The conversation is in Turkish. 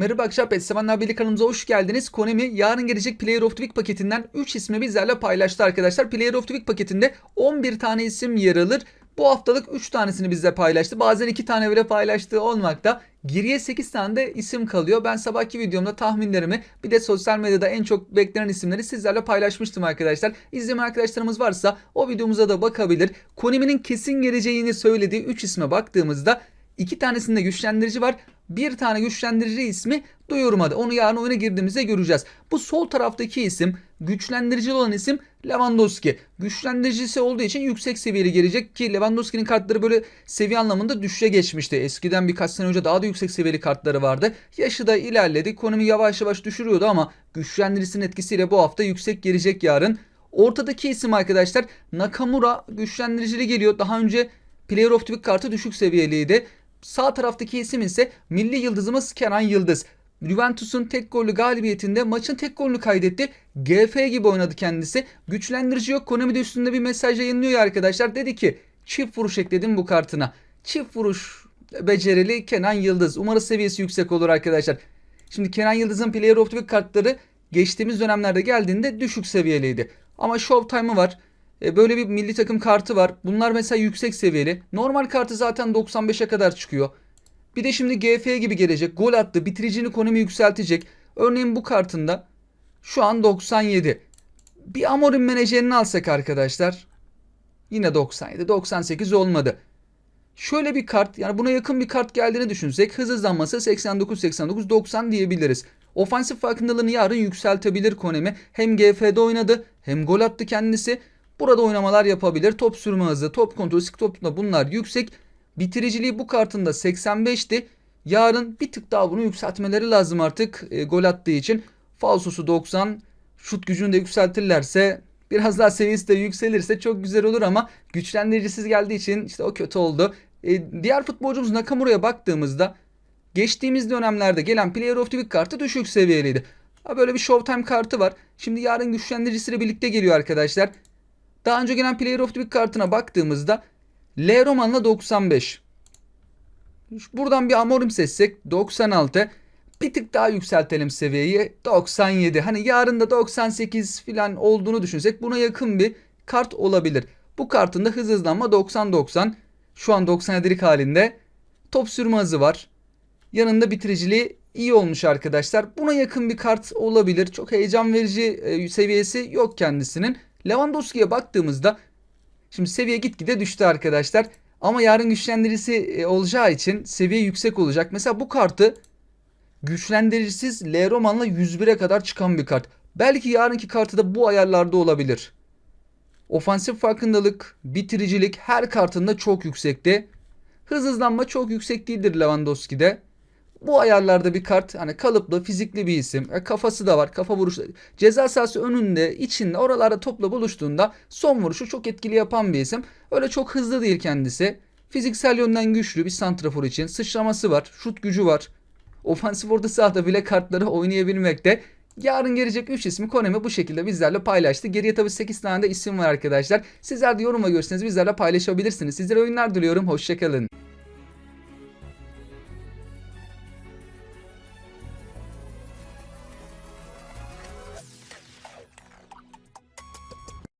Merhaba akşam Petsevenler Birliği kanalımıza hoş geldiniz. Konemi yarın gelecek Player of the Week paketinden 3 ismi bizlerle paylaştı arkadaşlar. Player of the Week paketinde 11 tane isim yer alır. Bu haftalık 3 tanesini bizle paylaştı. Bazen 2 tane bile paylaştığı olmakta. Geriye 8 tane de isim kalıyor. Ben sabahki videomda tahminlerimi bir de sosyal medyada en çok beklenen isimleri sizlerle paylaşmıştım arkadaşlar. İzleyen arkadaşlarımız varsa o videomuza da bakabilir. Konemi'nin kesin geleceğini söylediği 3 isme baktığımızda iki tanesinde güçlendirici var. Bir tane güçlendirici ismi duyurmadı. Onu yarın oyuna girdiğimizde göreceğiz. Bu sol taraftaki isim güçlendirici olan isim Lewandowski. Güçlendiricisi olduğu için yüksek seviyeli gelecek ki Lewandowski'nin kartları böyle seviye anlamında düşüşe geçmişti. Eskiden birkaç sene önce daha da yüksek seviyeli kartları vardı. Yaşı da ilerledi. Konumi yavaş yavaş düşürüyordu ama güçlendiricisinin etkisiyle bu hafta yüksek gelecek yarın. Ortadaki isim arkadaşlar Nakamura güçlendiricili geliyor. Daha önce Player of the Week kartı düşük seviyeliydi. Sağ taraftaki isim ise milli yıldızımız Kenan Yıldız. Juventus'un tek gollü galibiyetinde maçın tek golünü kaydetti. GF gibi oynadı kendisi. Güçlendirici yok. Konami de üstünde bir mesaj yayınlıyor ya arkadaşlar. Dedi ki çift vuruş ekledim bu kartına. Çift vuruş becerili Kenan Yıldız. Umarız seviyesi yüksek olur arkadaşlar. Şimdi Kenan Yıldız'ın Player of the Week kartları geçtiğimiz dönemlerde geldiğinde düşük seviyeliydi. Ama Showtime'ı var. E, Böyle bir milli takım kartı var. Bunlar mesela yüksek seviyeli. Normal kartı zaten 95'e kadar çıkıyor. Bir de şimdi GF gibi gelecek. Gol attı. Bitiricini konumu yükseltecek. Örneğin bu kartında şu an 97. Bir Amorim menajerini alsak arkadaşlar. Yine 97. 98 olmadı. Şöyle bir kart yani buna yakın bir kart geldiğini düşünsek hız hızlanması 89 89 90 diyebiliriz. Ofansif farkındalığını yarın yükseltebilir Konemi. Hem GF'de oynadı hem gol attı kendisi. Burada oynamalar yapabilir. Top sürme hızı, top kontrolü, sık topla bunlar yüksek. Bitiriciliği bu kartında 85'ti. Yarın bir tık daha bunu yükseltmeleri lazım artık e, gol attığı için. Falsosu 90, şut gücünü de yükseltirlerse biraz daha seviyesi de yükselirse çok güzel olur ama güçlendiricisiz geldiği için işte o kötü oldu. E, diğer futbolcumuz Nakamura'ya baktığımızda geçtiğimiz dönemlerde gelen Player of the Week kartı düşük seviyeliydi. Ha, böyle bir Showtime kartı var. Şimdi yarın güçlendiricisiyle birlikte geliyor arkadaşlar. Daha önce gelen Player of the Week kartına baktığımızda L Roman'la 95. Buradan bir Amorim seçsek 96. Bir tık daha yükseltelim seviyeyi 97. Hani yarın da 98 falan olduğunu düşünsek buna yakın bir kart olabilir. Bu kartın da hız hızlanma 90-90. Şu an 97'lik halinde. Top sürme hızı var. Yanında bitiriciliği iyi olmuş arkadaşlar. Buna yakın bir kart olabilir. Çok heyecan verici e, seviyesi yok kendisinin. Lewandowski'ye baktığımızda şimdi seviye gitgide düştü arkadaşlar. Ama yarın güçlendiricisi e, olacağı için seviye yüksek olacak. Mesela bu kartı güçlendiricisiz L Roman'la 101'e kadar çıkan bir kart. Belki yarınki kartı da bu ayarlarda olabilir. Ofansif farkındalık, bitiricilik her kartında çok yüksekte. Hız hızlanma çok yüksek değildir Lewandowski'de. Bu ayarlarda bir kart hani kalıplı fizikli bir isim. E, kafası da var. Kafa vuruşu. Ceza sahası önünde, içinde, oralarda topla buluştuğunda son vuruşu çok etkili yapan bir isim. Öyle çok hızlı değil kendisi. Fiziksel yönden güçlü bir santrafor için. Sıçraması var. Şut gücü var. Ofansif orta sahada bile kartları oynayabilmekte. Yarın gelecek 3 ismi Konemi bu şekilde bizlerle paylaştı. Geriye tabii 8 tane de isim var arkadaşlar. Sizler de yorum ve görüşlerinizi bizlerle paylaşabilirsiniz. Sizlere oyunlar diliyorum. Hoşçakalın.